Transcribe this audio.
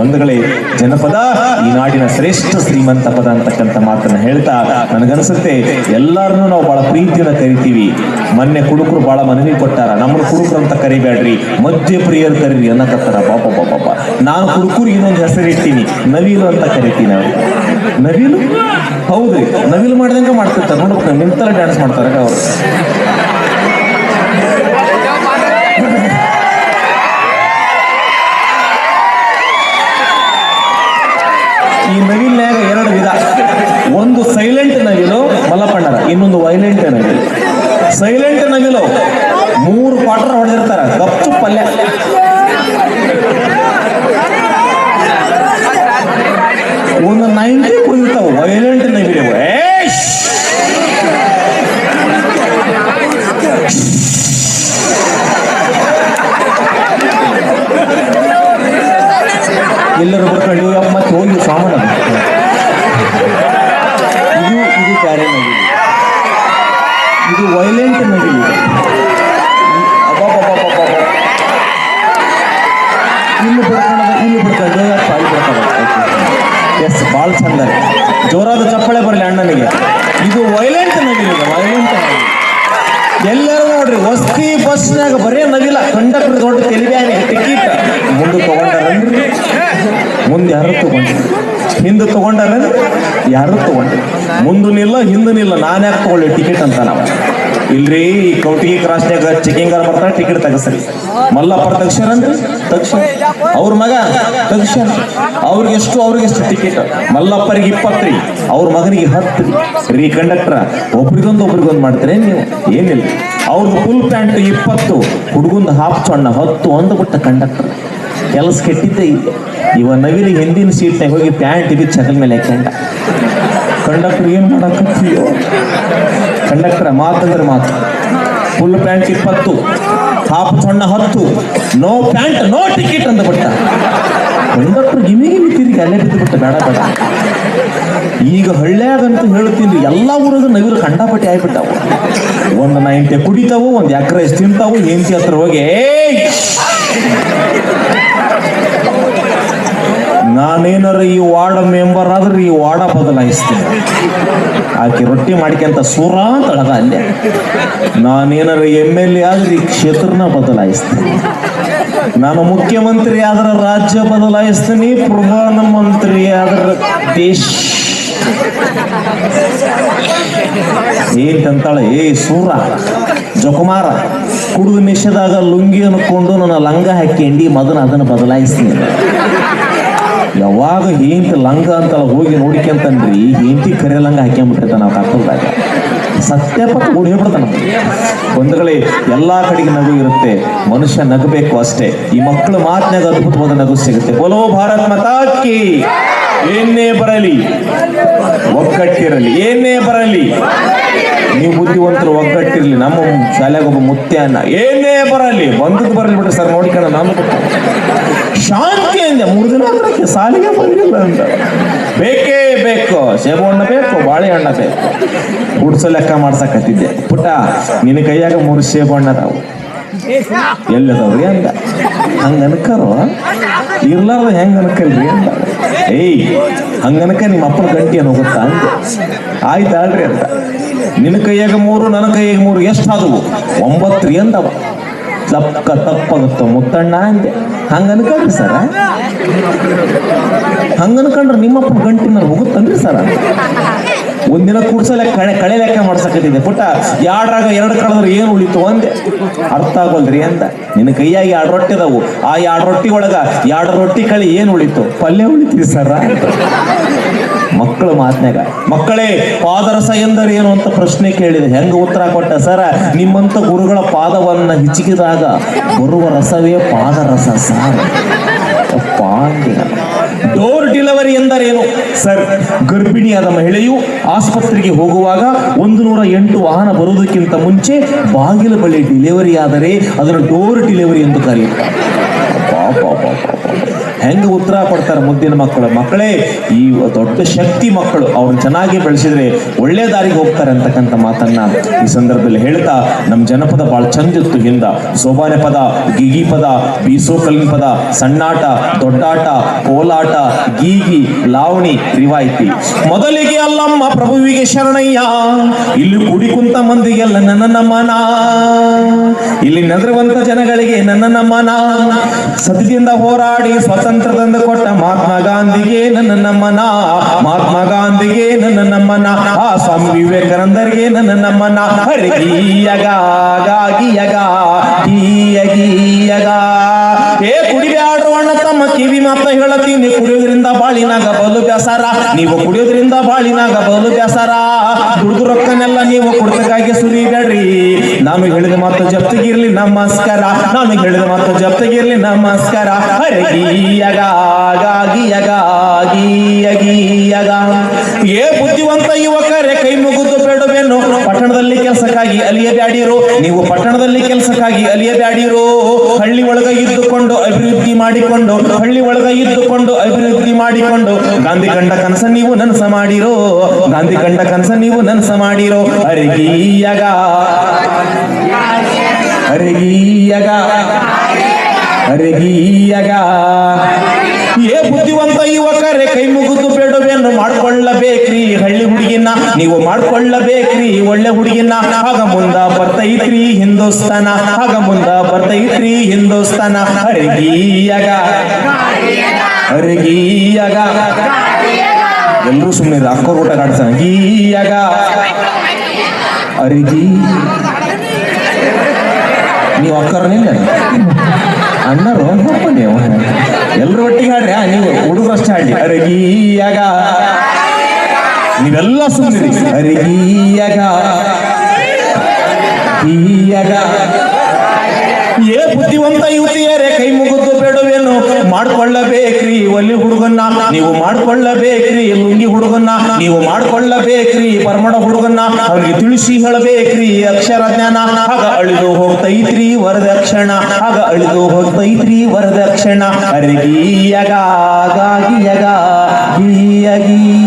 ಬಂಧುಗಳೇ, ಜನಪದ ಈ ನಾಡಿನ ಶ್ರೇಷ್ಠ ಶ್ರೀಮಂತ ಪದ ಅಂತಕ್ಕಂಥ ಮಾತನ್ನ ಹೇಳ್ತಾ ನನಗನ್ಸುತ್ತೆ ಎಲ್ಲರನ್ನೂ ನಾವು ಬಹಳ ಪ್ರೀತಿಯಿಂದ ಕರಿತೀವಿ. ಮೊನ್ನೆ ಕುಡುಕರು ಬಹಳ ಮನವಿ ಕೊಟ್ಟಾರ ನಮ್ಮನ್ನು ಕುಡುಕರು ಅಂತ ಕರಿಬೇಡ್ರಿ, ಮಧ್ಯ ಪ್ರಿಯರು ಕರೀರಿ ಅನ್ನಕತ್ತಾರ. ಪಾಪ ಪಾಪ ನಾನು ಕುಡುಕರಿಗೆ ಇನ್ನೊಂದು ಹೆಸರಿಡ್ತೀನಿ ನವಿಲು ಅಂತ ಕರಿತೀನಿ ಅವ್ರು. ನವಿಲು? ಹೌದ್ರಿ, ನವಿಲು ಮಾಡ್ದಂಗೆ ಮಾಡ್ತಿರ್ತಾರೆ. ನೋಡಪ್ಪ ನಿಂತಲ್ಲ ಡ್ಯಾನ್ಸ್ ಮಾಡ್ತಾರೆ ಅವರು ಈ ನವಿಲ್ನಾಗ ಎರಡು ವಿಧ. ಒಂದು ಸೈಲೆಂಟ್ ನವಿಲು ಮಲಪಣ್ಣರ ಇನ್ನೊಂದು ವೈಲೆಂಟ್ ನವಿಲು. ಸೈಲೆಂಟ್ ನವಿಲು. ಮೂರು ಕ್ವಾರ್ಟರ್ ಎಲ್ಲರೂ ಬರ್ಕೊಂಡು ಮತ್ತೆ ಹೋಗಿ ಸಾಮಾನ ಇದು ಇದು ಬ್ಯಾರೆ ನಡಿ ಇದು ವೈಲೆಂಟ್ ಅಬ್ಬಬ್ಬಬ್ಬಬ್ಬಬ್ಬ. ಇಲ್ಲಿ ಬರ್ಕೊಂಡು ಇಲ್ಲಿ ಬರ್ಕೊಂಡು ಅಲ್ಲಿ ಬಿಡ್ಕೊಂಡು ಎಸ್ ಭಾಳ ಚಂದ ಜೋರಾದ ಚಪ್ಪಳೆ ಬರಲಿ ಅಣ್ಣನಿಗೆ. ಇದು ವೈಲೆಂಟ್ ಇದು, ವೈಲೆಂಟ್ ಎಲ್ಲರೂ ನೋಡ್ರಿ, ವಸ್ತಿ ಬಸ್ನಾಗ ಬರೇ ನವಿಲ ಕಂಡಕ್ಟರ್ ದೊಡ್ಡ ತೆಲಿಬ್ಯಾನೆ ಟಿಕೆಟ್ ಮುಂದೆ ತಗೊಂಡಾರನ್ರಿ ಮುಂದೆ ಯಾರು ತಗೊಂಡ್ರಿ? ಹಿಂದೆ ತಗೊಂಡಾರ ಯಾರು ತಗೊಂಡ್ರಿ? ಮುಂದು ನಿಲ್ಲ, ಹಿಂದೆ ನಿಲ್ಲ. ನಾನು ಯಾಕೆ ತಗೊಳ್ಳಿ ಟಿಕೆಟ್ ಅಂತ ನಾವು. ಇಲ್ರಿ, ಈ ಕೌಟಿಗಿ ಕ್ರಾಸ್ನ್ಯಾಗ ಚೆಕಿಂಗ್ ಬರ್ತಾರೆ ಟಿಕೆಟ್ ಮಲ್ಲಪ್ಪ ಮಲ್ಲಪ್ಪರ ಅಂದ್ರೆ ತಕ್ಷಣ ಅವ್ರ ಮಗ ತಕ್ಷಣ ಅವ್ರಿಗೆಷ್ಟು ಎಷ್ಟು, ಅವ್ರಿಗೆ ಎಷ್ಟು ಟಿಕೆಟ್ ಮಲ್ಲಪ್ಪರಿಗೆ ಇಪ್ಪತ್ತ್ರಿ, ಅವ್ರ ಮಗನಿಗೆ ಹತ್ತು ರೀ ಕಂಡಕ್ಟರ್ ಒಬ್ರಿಗೊಂದು ಒಬ್ರಿಗೊಂದು ಮಾಡ್ತಾರೆ ನೀವು? ಏನಿಲ್ಲ. ಅವ್ರದ್ದು ಫುಲ್ ಪ್ಯಾಂಟ್ ಇಪ್ಪತ್ತು, ಹುಡುಗಂದು ಹಾಫ್ ಚೊಣ್ಣ, ಹತ್ತು ಅಂದ್ಬಿಟ್ಟ ಕಂಡಕ್ಟರ್ ಕೆಲಸ ಕೆಟ್ಟಿದ್ದೆ ಇಲ್ಲ. ಇವ ನವಿಲಿ ಹಿಂದಿನ ಸೀಟ್ನಾಗ ಹೋಗಿ ಪ್ಯಾಂಟ್ ಇದು ಚಕಲ್ ಮೇಲೆ ಕಂಡ ಕಂಡಕ್ಟರ್ ಏನು ಮಾಡಕತ್ತೀಯೋ? ಕಂಡಕ್ಟರ್, ಮಾತಂದ್ರೆ ಮಾತು. ಫುಲ್ ಪ್ಯಾಂಟ್ ಇಪ್ಪತ್ತು. ಹಾಫ್ ಸಣ್ಣ ಹತ್ತು. ನೋ ಪ್ಯಾಂಟ್ ನೋ ಟಿಕೆಟ್ ಅಂತ ಬಿಟ್ಟ. ಕಂಡಕ್ಟರ್ ಗಿಮಿ ಗಿಮಿ ತಿರುಗಿ ಅಲ್ಲೇ ಬಿದ್ದು ಬಿಟ್ಟ. ಬೇಡ ಬೇಡ. ಈಗ ಹಳ್ಳ್ಯಾಗಂತ ಹೇಳ್ತೀನಿ ಎಲ್ಲ ಊರಾಗ ನವಿರು ಕಂಡಾಪಟ್ಟಿ ಆಗ್ಬಿಟ್ಟಾವು. ಒಂದು ನೈಂಟೆ ಕುಡಿತಾವು, ಒಂದು ಎಷ್ಟು ತಿಂತಾವು, ಹೆಂಡತಿ ಹತ್ರ ಹೋಗಿ, "ಏಯ್! ನಾನೇನಾರ ಈ ವಾರ್ಡ್ ಮೆಂಬರ್ ಆದ್ರೆ ಈ ವಾರ್ಡ ಬದಲಾಯಿಸ್ತೀನಿ. ಆಕೆ ರೊಟ್ಟಿ ಮಾಡ್ಕೊಂತ ಸೂರ ಅಳಗ ಅಲ್ಲೇ. ನಾನೇನಾರ ಎಂ ಎಲ್ ಎ ಆದ್ರೆ ಈ ಕ್ಷೇತ್ರನ ಬದಲಾಯಿಸ್ತೀನಿ. ನಾನು ಮುಖ್ಯಮಂತ್ರಿ ಆದ್ರೆ ರಾಜ್ಯ ಬದಲಾಯಿಸ್ತೀನಿ ಪ್ರಧಾನಮಂತ್ರಿ ಆದ್ರೆ ದೇಶ. ಏನಂತಾಳೆ ಏ ಸೂರ. ಜೊಕುಮಾರ ಕುಡಿದು ನಿಷೇಧಾಗ ಲುಂಗಿ ಅನ್ಕೊಂಡು ನನ್ನ ಲಂಗ ಹಾಕಿ ಎಂಡಿ ಮದನ ಅದನ್ನು ಬದಲಾಯಿಸ್ತೀನಿ. ಯಾವಾಗ ಹೆಂಡತಿ ಲಂಗ ಅಂತಲ್ಲ ಹೋಗಿ ನೋಡಿಕೊಂತನ್ರಿ ಹೆಂಡತಿ ಕರೆ ಲಂಗ ಹಾಕ್ಕೊಂಬಿಟ್ಟಿರ್ತಾನ ನಾವು ಕರ್ತವ್ಯದಾಗ ಸತ್ಯಪಟ್ಟು ಓಡಿ ಹೇಳ್ಬಿಡ್ತಾನ ಬಂಧುಗಳೇ, ಎಲ್ಲಾ ಕಡೆಗೆ ನಗು ಇರುತ್ತೆ. ಮನುಷ್ಯ ನಗಬೇಕು ಅಷ್ಟೇ. ಈ ಮಕ್ಕಳು ಮಾತಿನಾಗ ಅದ್ಭುತವಾದ ನಗು ಸಿಗುತ್ತೆ. ಬೋಲೋ ಭಾರತ್ ಮತಾಕಿ ಏನೇ ಬರಲಿ, ಒಗ್ಗಟ್ಟಿರಲಿ. ಏನೇ ಬರಲಿ, ನೀವು ಬುದ್ಧಿವಂತರು ಒಗ್ಗಟ್ಟಿರಲಿ. ನಮ್ಮ ಶಾಲೆಗೆ ಒಬ್ಬ ಮುತ್ಯ ಏನೇ ಬರಲಿ ಬಂದದ್ದು ಬರಲಿ ಬಿಡ್ರಿ ಸರ್ ನೋಡ್ಕೊಂಡು ನಾನು ಶಾಂತಿ ಅಂದೆ ಮೂರು ದಿನ ಅದಕ್ಕೆ ಸಾಲಿಗೆ ಬಂದಿಲ್ಲ ಅಂತ. ಬೇಕೇ ಬೇಕು. ಸೇಬು ಹಣ್ಣು ಬೇಕು ಬಾಳೆಹಣ್ಣ ಬೇಕು. ಗುಡ್ಸೋ ಲೆಕ್ಕ ಮಾಡ್ಸಕತ್ತಿದ್ದೆ. ಪುಟ್ಟ, ನಿನ್ನ ಕೈಯಾಗ ಮೂರು ಸೇಬು ಹಣ್ಣು ಅದಾವು. ಎಲ್ಲದವ್ರಿ ಅಂದ. ಹಂಗ ಅನ್ಕರು? ಇರ್ಲಾರ್ದ ಹೆಂಗ ಅನ್ಕಲ್ರಿ ಅಂದ. ಏಯ್, ಹಂಗ ಅನ್ಕ ನಿಮ್ಮ ಅಪ್ಪನ ಗಂಟಿ ಏನು ಗೊತ್ತಾ ಅಂದ. ಆಯ್ತಾಳ್ರಿ ಅಂತ. ನಿನ್ನ ಕೈಯಾಗ ಮೂರು, ನನ್ನ ಕೈಯಾಗ ಮೂರು ಎಷ್ಟು ಆದವು? ಒಂಬತ್ತು ರೀ ಅಂದವ. ತಪ್ಪ ತಪ್ಪಾಗುತ್ತ ಮುತ್ತಣ್ಣ ಅಂದೆ. ಹಂಗ ಅನ್ಕೊಂಡ್ರಿ ಸರ. ಹಂಗ ಅನ್ಕೊಂಡ್ರೆ ನಿಮ್ಮಪ್ಪ ಗಂಟಿನ ಹೋಗುತ್ತನ್ರಿ ಸರ. ಒಂದಿನ ಕೂಡ್ಸಲೆ ಕಳೆ ಕಳೆ ಲೆಕ್ಕ ಮಾಡ್ಸಕತ್ತಿದ್ದೆ ಪುಟ್ಟ ಯಾಡ್ರಾಗ ಎರಡು ಕಳೆದ್ರೆ ಏನು ಉಳಿತು ಅಂದೆ. ಅರ್ಥ ಆಗೋಲ್ರಿ ಅಂತ ನಿನ್ನ ಕೈಯಾಗಿ ಎರಡು ರೊಟ್ಟಿ ಅದಾವು. ಆ ಎರಡು ರೊಟ್ಟಿ ಒಳಗ ಎರಡು ರೊಟ್ಟಿ ಕಳಿ ಏನು ಉಳಿತು? ಪಲ್ಯ ಉಳಿತೀವಿ ಸರ. ಮಕ್ಕಳ ಮಾತನಾಗ ಮಕ್ಕಳೇ, ಪಾದರಸ ಎಂದರೇನು ಅಂತ ಪ್ರಶ್ನೆ ಕೇಳಿದೆ. ಹೆಂಗ ಉತ್ತರ ಕೊಟ್ಟ? ಸರ, ನಿಮ್ಮಂತ ಗುರುಗಳ ಪಾದವನ್ನ ಹಿಚಿಕಿದಾಗ ಬರುವ ರಸವೇ ಪಾದರಸ, ಸಾರ. ಡೋರ್ ಡೆಲಿವರಿ ಎಂದರೇನು? ಸರ್, ಗರ್ಭಿಣಿಯಾದ ಮಹಿಳೆಯು ಆಸ್ಪತ್ರೆಗೆ ಹೋಗುವಾಗ ಒಂದು ನೂರ ಎಂಟು ವಾಹನ ಬರುವುದಕ್ಕಿಂತ ಮುಂಚೆ ಬಾಗಿಲ ಬಳಿ ಡೆಲಿವರಿ ಆದರೆ ಅದನ್ನು ಡೋರ್ ಡೆಲಿವರಿ ಎಂದು ಕರೆಯುತ್ತಾರೆ. ಹೆಂಗೆ ಉತ್ತರ ಕೊಡ್ತಾರೆ ಮುದ್ದಿನ ಮಕ್ಕಳು? ಮಕ್ಕಳೇ, ಈ ದೊಡ್ಡ ಶಕ್ತಿ ಮಕ್ಕಳು ಅವ್ರನ್ನ ಚೆನ್ನಾಗಿ ಬೆಳೆಸಿದ್ರೆ ಒಳ್ಳೆ ದಾರಿಗೆ ಹೋಗ್ತಾರೆ ಅಂತಕ್ಕಂಥ ಮಾತನ್ನ ಈ ಸಂದರ್ಭದಲ್ಲಿ ಹೇಳ್ತಾ ನಮ್ಮ ಜನಪದ ಬಹಳ ಚಂದಿತ್ತು ಹಿಂದ. ಸೋಬಾನೆ ಪದ, ಗಿಗಿ ಪದ, ಬೀಸೋ ಕಲ್ಲಿನ ಪದ, ಸಣ್ಣಾಟ, ದೊಡ್ಡಾಟ, ಕೋಲಾಟ, ಗೀಗಿ, ಲಾವಣಿ, ರಿವಾಯಿತಿ. ಮೊದಲಿಗೆ ಅಲ್ಲಮ್ಮ ಪ್ರಭುವಿಗೆ ಶರಣಯ್ಯ, ಇಲ್ಲಿ ಕೂಡಿ ಕುಂತ ಮಂದಿಗೆಲ್ಲ ನನ್ನ ನಮನ. ಇಲ್ಲಿ ನಗರುವಂತ ಜನಗಳಿಗೆ ನನ್ನ ನಮನ. ಸದ್ಯದಿಂದ ಹೋರಾಡಿ ಸ್ವತಂತ್ರ ತಂದು ಕೊಟ್ಟ ಮಹಾತ್ಮ ಗಾಂಧಿಗೆ ನನ್ನ ನಮನ. ಮಹಾತ್ಮ ಗಾಂಧಿಗೆ ನನ್ನ ನಮನ. ಆ ಸ್ವಾಮಿ ವಿವೇಕಾನಂದರಿಗೆ ನನ್ನ ನಮನ. ಹರಿ ಗೀಯಗ ಗಾಗಿಯಗ ಗೀಯ, ಗೀಯಗ. ಏ ಕುಡಿಬ್ಯಾಡ್ರು ಅಣ್ಣ ತಮ್ಮ ಕಿವಿ ಮಾತ್ರ ಹೇಳತೀನಿ ಕುಡಿಯೋದ್ರಿಂದ ಬಾಳಿನಾಗ ಬಲು ಬ್ಯಾಸಾರ. ನೀವು ಕುಡಿಯೋದ್ರಿಂದ ಬಾಳಿನಾಗ ಬಲು ಬ್ಯಾಸಾರ. ದುಡ್ದು ರೊಕ್ಕನೆಲ್ಲ ನೀವು ಕುಡ್ತಕ್ಕಾಗಿ ಸುರಿಬೇಡ್ರಿ. ನಾನು ಹೇಳಿದ ಮಾತು ಜಪ್ತಿಗಿರ್ಲಿ ನಮಸ್ಕಾರ. ನಾನು ಹೇಳಿದ ಮಾತು ಜಪ್ತಿಗಿರ್ಲಿ ನಮಸ್ಕಾರ. ಹರೆ ಏ ಬುದ್ಧಿವಂತ ಯುವಕರೇ, ಕೈ ಮುಗಿದು ಬೇಡವೇನು? ಪಟ್ಟಣದಲ್ಲಿ ಕೆಲಸಕ್ಕಾಗಿ ಅಲಿಯಬ್ಯಾಡಿರು ನೀವು ಪಟ್ಟಣದಲ್ಲಿ ಕೆಲಸಕ್ಕಾಗಿ ಅಲಿಯಬ್ಯಾಡಿರು ಹಳ್ಳಿ ಒಳಗ ಇದ್ದುಕೊಂಡು ಅಭಿವೃದ್ಧಿ ಮಾಡಿಕೊಂಡು ಹಳ್ಳಿ ಒಳಗ ಇದ್ದುಕೊಂಡು ಅಭಿವೃದ್ಧಿ ಮಾಡಿಕೊಂಡು ಗಾಂಧಿ ಕಂಡ ಕನಸ ನೀವು ನನಸ ಮಾಡಿರೋ, ಗಾಂಧಿ ಕಂಡ ಕನಸ ನೀವು ನನಸ ಮಾಡಿರೋ. ಅರಿಗೀಯಗ ಅರಿಗೀಯಗ ಅರಿಗೀಯಗ ಏ ಬುದ್ಧಿವಂತ ಯುವಕರೇ ಕೈ ಮುಗಿದು ಬೇಡವೇನು ಮಾಡ್ಕೊಳ್ಳಬೇಕ್ರಿ ಹಳ್ಳಿ ಹುಡುಗಿನ ನೀವು ಮಾಡ್ಕೊಳ್ಳಬೇಕ್ರಿ ಒಳ್ಳೆ ಹುಡುಗಿನ ಆಗ ಮುಂದ ಬರ್ತೈತ್ರಿ ಹಿಂದೂಸ್ತಾನ ಆಗ ಮುಂದ ಬರ್ತೈತ್ರಿ ಹಿಂದೂಸ್ತಾನ ಅರಿಗೀಯಗ ಅರಿಗೀಯಗ. ಎಲ್ಲರೂ ಸುಮ್ಮನೆ ಅಕ್ಕೋರ್ ಊಟ ಕಾಡ್ತಾನ ಗೀಯಗ, ಅರಿಗಿ. ನೀವು ಅಕ್ಕರನಿಲ್ಲ ಅಣ್ಣರು ಹೋಗ್ಪ ನೀವು ಎಲ್ಲರೂ ಒಟ್ಟಿಗೆ ಹಾಡ್ರಿ ನೀವು ಹುಡುಗರಷ್ಟೇ ಹಾಡಿ ಅರಗೀಯಗ. ನೀವೆಲ್ಲ ಸುಮ್ಮನೆ ಏ ಬುದ್ಧಿವಂತ ಯುವತಿಯರೇ ಕೈ ಮುಗಿದು ಬೇಡವೇನು? ಮಾಡ್ಕೊಳ್ಳಬೇಕ್ರಿ ಒಲ್ಲಿ ಹುಡುಗನ್ನ. ನೀವು ಮಾಡ್ಕೊಳ್ಳಬೇಕ್ರಿ ಲುಂಗಿ ಹುಡುಗನ್ನ. ನೀವು ಮಾಡ್ಕೊಳ್ಳಬೇಕ್ರಿ ಪರಮಡ ಹುಡುಗನ್ನ. ಅವ್ರಿಗೆ ತಿಳಿಸಿ ಹೇಳಬೇಕ್ರಿ ಅಕ್ಷರ ಜ್ಞಾನ. ಆಗ ಅಳಿದು ಹೋಗ್ತೈತ್ರಿ ವರದಕ್ಷಣ ಆಗ ಅಳಿದು ಹೋಗ್ತೈತ್ರಿ ವರದಕ್ಷಣ ಅರಗೀಯಗ ಗಾಗಿಯಗ ಗೀಯಗಿ ಗೀಯ.